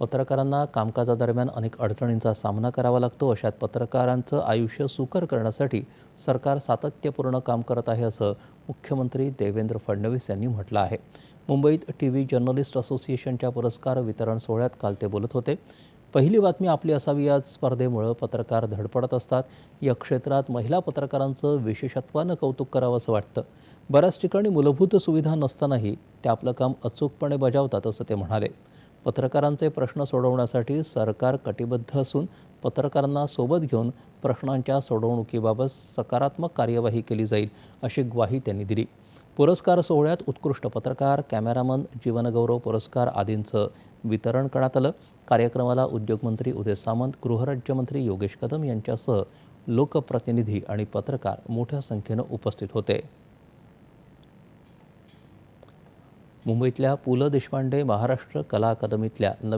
पत्रकारांना कामकाजादरम्यान अनेक अडचणींचा सामना करावा लागतो. अशात पत्रकारांचं आयुष्य सुकर करण्यासाठी सरकार सातत्यपूर्ण काम करत आहे असं मुख्यमंत्री देवेंद्र फडणवीस यांनी म्हटलं आहे. मुंबईत टी व्ही जर्नलिस्ट असोसिएशनच्या पुरस्कार वितरण सोहळ्यात काल ते बोलत होते. पहिली बातमी आपली असावी या स्पर्धेमुळं पत्रकार धडपडत असतात. या क्षेत्रात महिला पत्रकारांचं विशेषत्वानं कौतुक करावं असं वाटतं. बऱ्याच ठिकाणी मूलभूत सुविधा नसतानाही ते आपलं काम अचूकपणे बजावतात असं ते म्हणाले. पत्रकारांचे प्रश्न सोडवण्यासाठी सरकार कटिबद्ध असून पत्रकारांना सोबत घेऊन प्रश्नांच्या सोडवणुकीबाबत सकारात्मक कार्यवाही केली जाईल अशी ग्वाही त्यांनी दिली. पुरस्कार सोहळ्यात उत्कृष्ट पत्रकार कॅमेरामन जीवनगौरव पुरस्कार आदींचं वितरण करण्यात आलं. कार्यक्रमाला उद्योगमंत्री उदय सामंत गृहराज्यमंत्री योगेश कदम यांच्यासह लोकप्रतिनिधी आणि पत्रकार मोठ्या संख्येनं उपस्थित होते. मुंबईतल्या पु ल देशपांडे महाराष्ट्र कला अकादमीतल्या नवीन